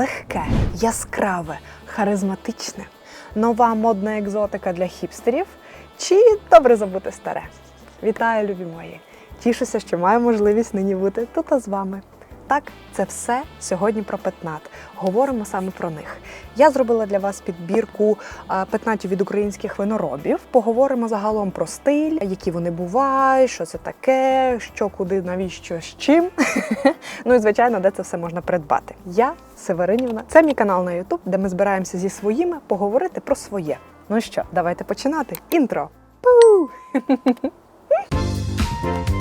легке, яскраве, харизматичне, нова модна екзотика для хіпстерів чи добре забути старе. Вітаю, любі мої! Тішуся, що маю можливість нині бути тут з вами. Так, це все сьогодні про петнат. Говоримо саме про них. Я зробила для вас підбірку петнатів від українських виноробів. Поговоримо загалом про стиль, які вони бувають, що це таке, що куди, навіщо, з чим. ну і звичайно, де це все можна придбати. Я Северинівна. Це мій канал на YouTube, де ми збираємося зі своїми поговорити про своє. Ну що, давайте починати. Інтро. Пу!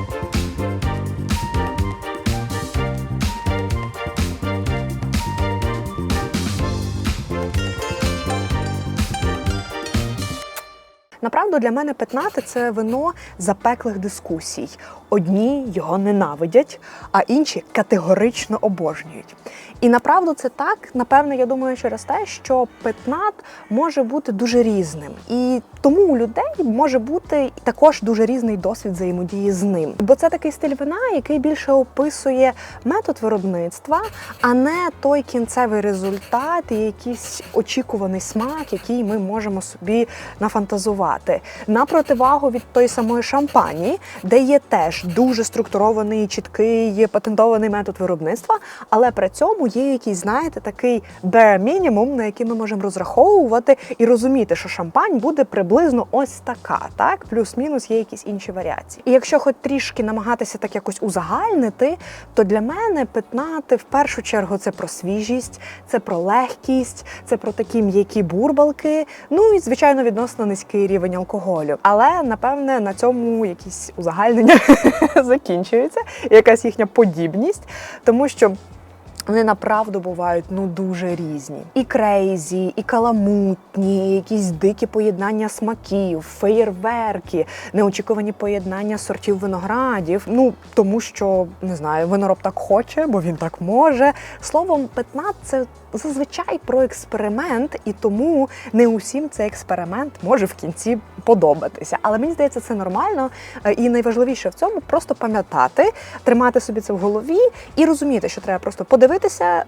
Направду для мене петнати це вино запеклих дискусій. Одні його ненавидять, а інші категорично обожнюють. І направду це так, напевно, я думаю, через те, що петнат може бути дуже різним. І тому у людей може бути також дуже різний досвід взаємодії з ним. Бо це такий стиль вина, який більше описує метод виробництва, а не той кінцевий результат і якийсь очікуваний смак, який ми можемо собі нафантазувати. На противагу від тої самої шампані, де є теж дуже структурований, чіткий патентований метод виробництва, але при цьому є якийсь, знаєте, такий bare мінімум, на який ми можемо розраховувати і розуміти, що шампань буде приблизно ось така, так плюс-мінус є якісь інші варіації. І якщо хоч трішки намагатися так якось узагальнити, то для мене петнати в першу чергу це про свіжість, це про легкість, це про такі м'які бурбалки. Ну і звичайно відносно низький рівень алкоголю. Але напевне на цьому якісь узагальнення закінчуються, якась їхня подібність, тому що. Вони направду бувають ну дуже різні. І крейзі, і каламутні, якісь дикі поєднання смаків, феєрверки, неочікувані поєднання сортів виноградів. Ну тому що не знаю, винороб так хоче, бо він так може. Словом, петнат це зазвичай про експеримент, і тому не усім цей експеримент може в кінці подобатися. Але мені здається, це нормально. Е, І найважливіше в цьому просто пам'ятати, тримати собі це в голові і розуміти, що треба просто подивитися,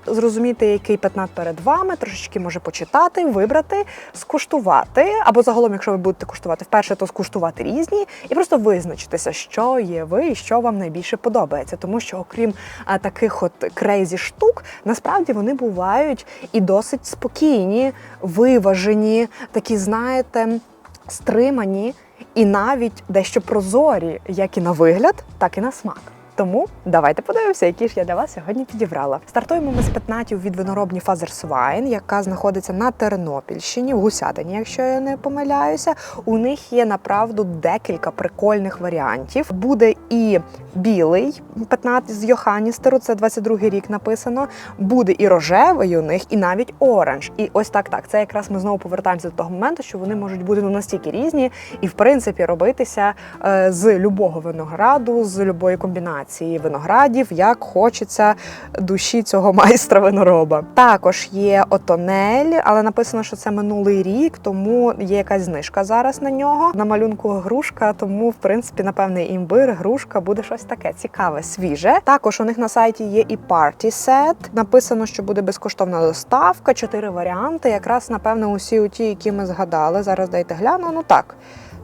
зрозуміти, який петнат перед вами, трошечки може почитати, вибрати, скуштувати. Або загалом, якщо ви будете куштувати вперше, то скуштувати різні, і просто визначитися, що є ви і що вам найбільше подобається. Тому що, окрім а, таких от крейзі штук, насправді вони бувають і досить спокійні, виважені, такі, знаєте, стримані і навіть дещо прозорі, як і на вигляд, так і на смак. Тому давайте подивимося, які ж я для вас сьогодні підібрала. Стартуємо ми з петнатів від виноробні Фазерсвайн, яка знаходиться на Тернопільщині, в Гусятині, якщо я не помиляюся. У них є направду декілька прикольних варіантів. Буде і білий петнат з Йоханістеру, це 22-й рік написано. Буде і рожевий у них, і навіть оранж. І ось так, так. Це якраз ми знову повертаємося до того моменту, що вони можуть бути ну настільки різні, і в принципі робитися е, з любого винограду, з любої комбінації виноградів, як хочеться душі цього майстра винороба. Також є отонель, але написано, що це минулий рік, тому є якась знижка зараз на нього. На малюнку грушка, тому в принципі, напевне, імбир, грушка буде щось таке цікаве, свіже. Також у них на сайті є і party set. Написано, що буде безкоштовна доставка, чотири варіанти. Якраз напевне усі ті, які ми згадали. Зараз дайте гляну. Ну так.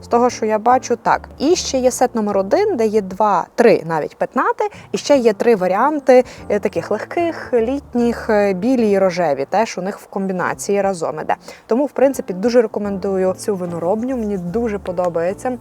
З того, що я бачу, так. І ще є сет номер один, де є два, три навіть петнати, і ще є три варіанти е, таких легких, літніх, е, білі і рожеві. Теж у них в комбінації разом іде. Тому, в принципі, дуже рекомендую цю виноробню. Мені дуже подобається.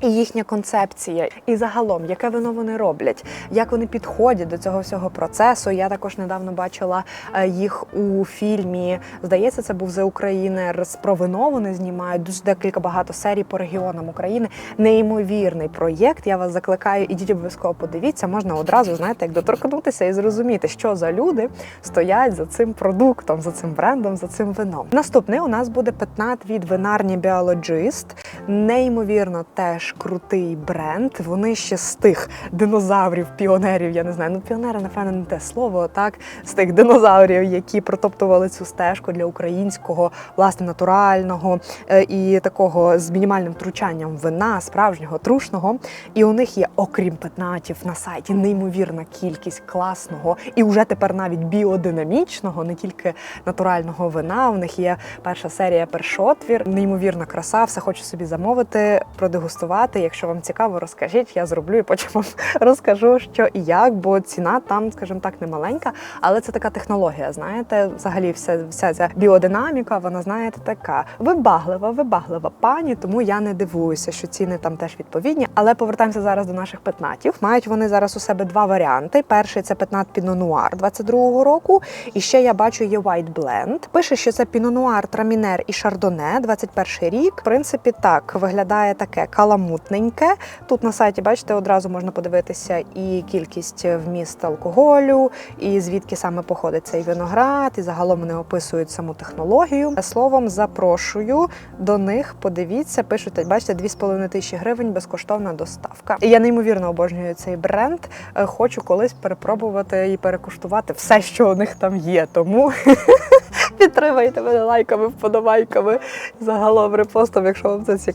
І їхня концепція, і загалом, яке вино вони роблять, як вони підходять до цього всього процесу. Я також недавно бачила е, їх у фільмі. Здається, це був за Українер про вино. Вони знімають дуже декілька багато серій по регіонам України. Неймовірний проєкт. Я вас закликаю, ідіть обов'язково подивіться. Можна одразу знаєте, як доторкнутися і зрозуміти, що за люди стоять за цим продуктом, за цим брендом, за цим вином. Наступний у нас буде петнат від винарні Біологіст. Неймовірно, теж крутий бренд. Вони ще з тих динозаврів, піонерів. Я не знаю, ну піонери, напевно, не те слово, так з тих динозаврів, які протоптували цю стежку для українського, власне, натурального е, і такого з мінімальним втручанням вина, справжнього трушного. І у них є, окрім петнатів на сайті, неймовірна кількість класного і вже тепер навіть біодинамічного, не тільки натурального вина. У них є перша серія першотвір, неймовірна краса. Все хочу собі замовити, продегустувати. Якщо вам цікаво, розкажіть, я зроблю і потім вам розкажу, що і як, бо ціна там, скажімо так, не маленька, але це така технологія. Знаєте, взагалі, вся, вся ця біодинаміка, вона знаєте, така вибаглива, вибаглива пані. Тому я не дивуюся, що ціни там теж відповідні. Але повертаємося зараз до наших петнатів. Мають вони зараз у себе два варіанти. Перший це петнат Noir 22-го року. І ще я бачу є White Blend. Пише, що це Noir, Трамінер і Шардоне, 21 рік. В принципі, так виглядає таке каламутненьке. Тут на сайті, бачите, одразу можна подивитися і кількість вміст алкоголю, і звідки саме походить цей виноград, і загалом вони описують саму технологію. Словом, запрошую до них. Подивіться, пишуть, бачите, 2,5 тисячі гривень безкоштовна доставка. І я неймовірно обожнюю цей бренд. Е, Хочу колись перепробувати і перекуштувати все, що у них там є. Тому підтримайте мене лайками, вподобайками, загалом репостом, якщо вам це цікаво,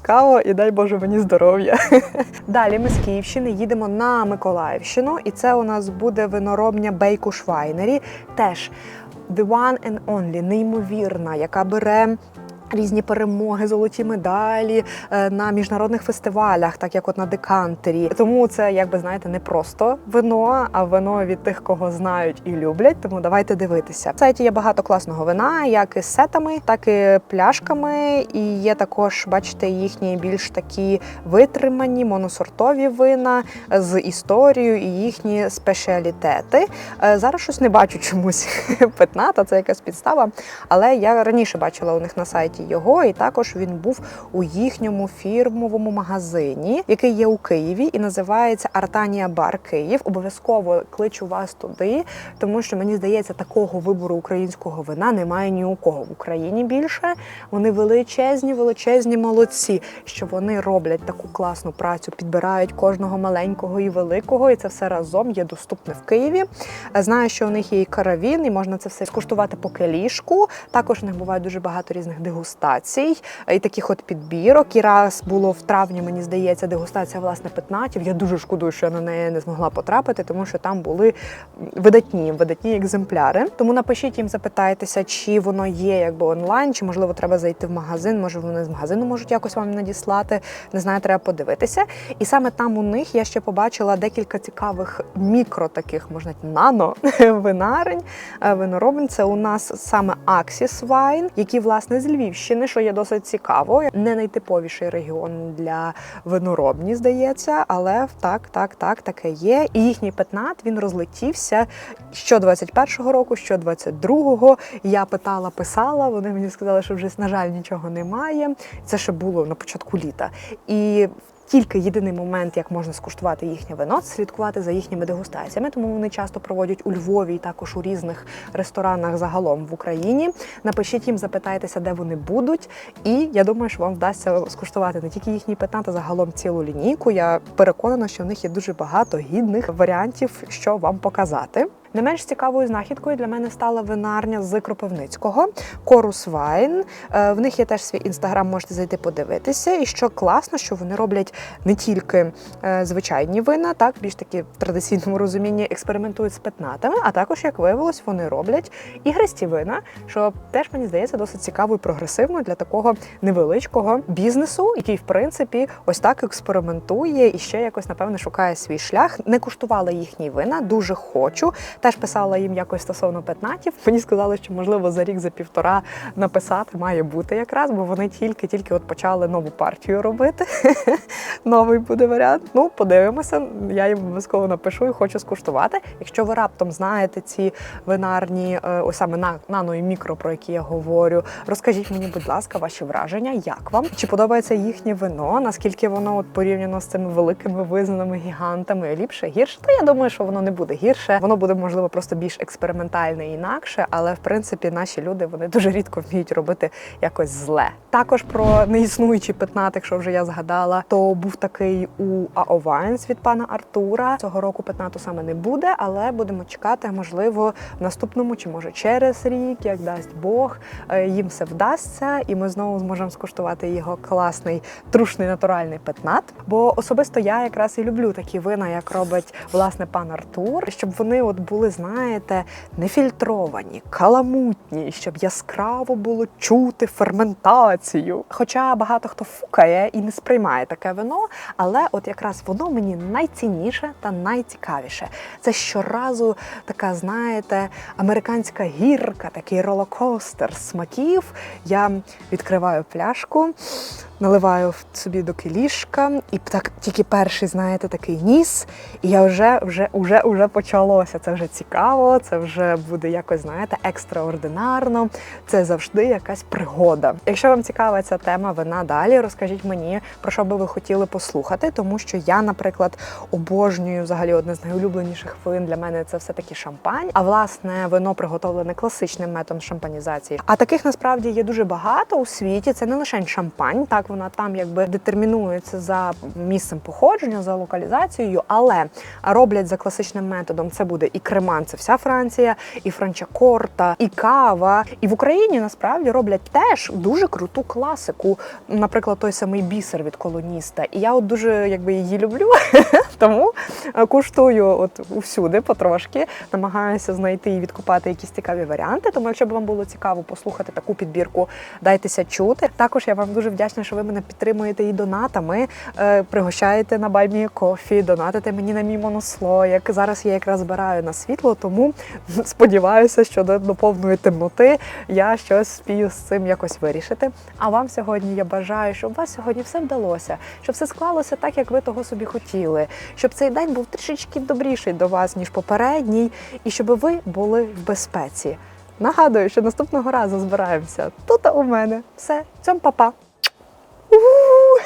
і дай Боже мені здоров'я. Далі ми з Київщини їдемо на Миколаївщину, і це у нас буде виноробня Бейку Швайнері. Теж the one and only, неймовірна, яка бере. Різні перемоги, золоті медалі е, на міжнародних фестивалях, так як от на декантері. Тому це, як би знаєте, не просто вино, а вино від тих, кого знають і люблять. Тому давайте дивитися. В сайті є багато класного вина, як із сетами, так і пляшками. І є також, бачите, їхні більш такі витримані моносортові вина з історією і їхні спеціалітети. Е, Зараз щось не бачу чомусь петната, це якась підстава. Але я раніше бачила у них на сайті його, і також він був у їхньому фірмовому магазині, який є у Києві, і називається Артанія Бар Київ. Обов'язково кличу вас туди, тому що мені здається, такого вибору українського вина немає ні у кого в Україні більше. Вони величезні, величезні молодці, що вони роблять таку класну працю, підбирають кожного маленького і великого, і це все разом є доступне в Києві. Знаю, що у них є і каравін, і можна це все скуштувати по келішку. Також у них буває дуже багато різних дегустацій і таких от підбірок. І раз було в травні, мені здається, дегустація власне петнатів. Я дуже шкодую, що я на неї не змогла потрапити, тому що там були видатні, видатні екземпляри. Тому напишіть їм, запитайтеся, чи воно є якби онлайн, чи можливо треба зайти в магазин. Може вони з магазину можуть якось вам надіслати. Не знаю, треба подивитися. І саме там у них я ще побачила декілька цікавих мікро таких, можна нано винарень. Виноробень. Це у нас саме Axis Wine, які власне з Львівщини, що є досить цікаво. Не найтиповіший регіон для виноробні, здається, але так, так, так, таке є. І їхній петнат він розлетівся що 21-го року, що 22-го. Я питала, писала. Вони мені сказали, що вже на жаль нічого немає. Це ще було на початку літа. І тільки єдиний момент, як можна скуштувати їхнє вино, слідкувати за їхніми дегустаціями. Тому вони часто проводять у Львові і також у різних ресторанах загалом в Україні. Напишіть їм, запитайтеся, де вони будуть. І я думаю, що вам вдасться скуштувати не тільки їхній петнат, а загалом цілу лінійку. Я переконана, що в них є дуже багато гідних варіантів, що вам показати. Не менш цікавою знахідкою для мене стала винарня з Кропивницького Корус Вайн. В них є теж свій інстаграм, можете зайти подивитися. І що класно, що вони роблять не тільки е, звичайні вина, так більш такі в традиційному розумінні експериментують з петнатами, а також, як виявилось, вони роблять ігристі вина, що теж мені здається досить цікаво і прогресивно для такого невеличкого бізнесу, який в принципі ось так експериментує і ще якось напевне шукає свій шлях. Не куштувала їхні вина, дуже хочу. Теж писала їм якось стосовно петнатів. Мені сказали, що можливо за рік, за півтора написати має бути якраз, бо вони тільки-тільки от почали нову партію робити. Новий буде варіант. Ну, подивимося. Я їм обов'язково напишу і хочу скуштувати. Якщо ви раптом знаєте ці винарні, е, ось саме на нано і мікро, про які я говорю, розкажіть мені, будь ласка, ваші враження, як вам? Чи подобається їхнє вино? Наскільки воно от порівняно з цими великими визнаними гігантами ліпше, гірше? Та я думаю, що воно не буде гірше. Воно буде може можливо просто більш експериментальне і інакше, але в принципі наші люди вони дуже рідко вміють робити якось зле. Також про неіснуючий петнат, якщо вже я згадала, то був такий у Аовайнс від пана Артура. Цього року петнату саме не буде, але будемо чекати, можливо, в наступному чи може через рік, як дасть Бог, е, їм все вдасться, і ми знову зможемо скуштувати його класний трушний натуральний петнат. Бо особисто я якраз і люблю такі вина, як робить власне пан Артур, щоб вони от були, знаєте, нефільтровані, каламутні, щоб яскраво було чути ферментацію. Хоча багато хто фукає і не сприймає таке вино, але от якраз воно мені найцінніше та найцікавіше. Це щоразу така, знаєте, американська гірка, такий ролокостер смаків. Я відкриваю пляшку, наливаю собі до кілішка, і так тільки перший, знаєте, такий ніс, і я вже вже, вже, вже почалося. Це вже цікаво, це вже буде якось, знаєте, екстраординарно. Це завжди якась пригода. Якщо вам цікава ця тема вина далі, розкажіть мені, про що би ви хотіли послухати, тому що я, наприклад, обожнюю взагалі одне з найулюбленіших вин для мене це все-таки шампань. А власне, вино приготовлене класичним методом шампанізації. А таких насправді є дуже багато у світі. Це не лише шампань, так вона там якби детермінується за місцем походження, за локалізацією, але роблять за класичним методом. Це буде і креман, це вся Франція, і франчакорта, і кава. І в Україні насправді роблять теж дуже круту класику. Наприклад, той самий бісер від колоніста. І я от дуже якби її люблю, тому е, куштую от усюди потрошки, намагаюся знайти і відкупати якісь цікаві варіанти. Тому, якщо б вам було цікаво послухати таку підбірку, дайтеся чути. Також я вам дуже вдячна, що ви мене підтримуєте і донатами, е, пригощаєте на баймі кофі, донатите мені на мій монослоїк. Зараз я якраз збираю на світло, тому сподіваюся, що до, повної темноти я щось спію з цим якось вирішити. А вам сьогодні я бажаю, щоб у вас сьогодні все вдалося, щоб все склалося так, як ви того собі хотіли, щоб цей день був трішечки добріший до вас, ніж попередній, і щоб ви були в безпеці. Нагадую, що наступного разу збираємося тут у мене. Все, цьом папа.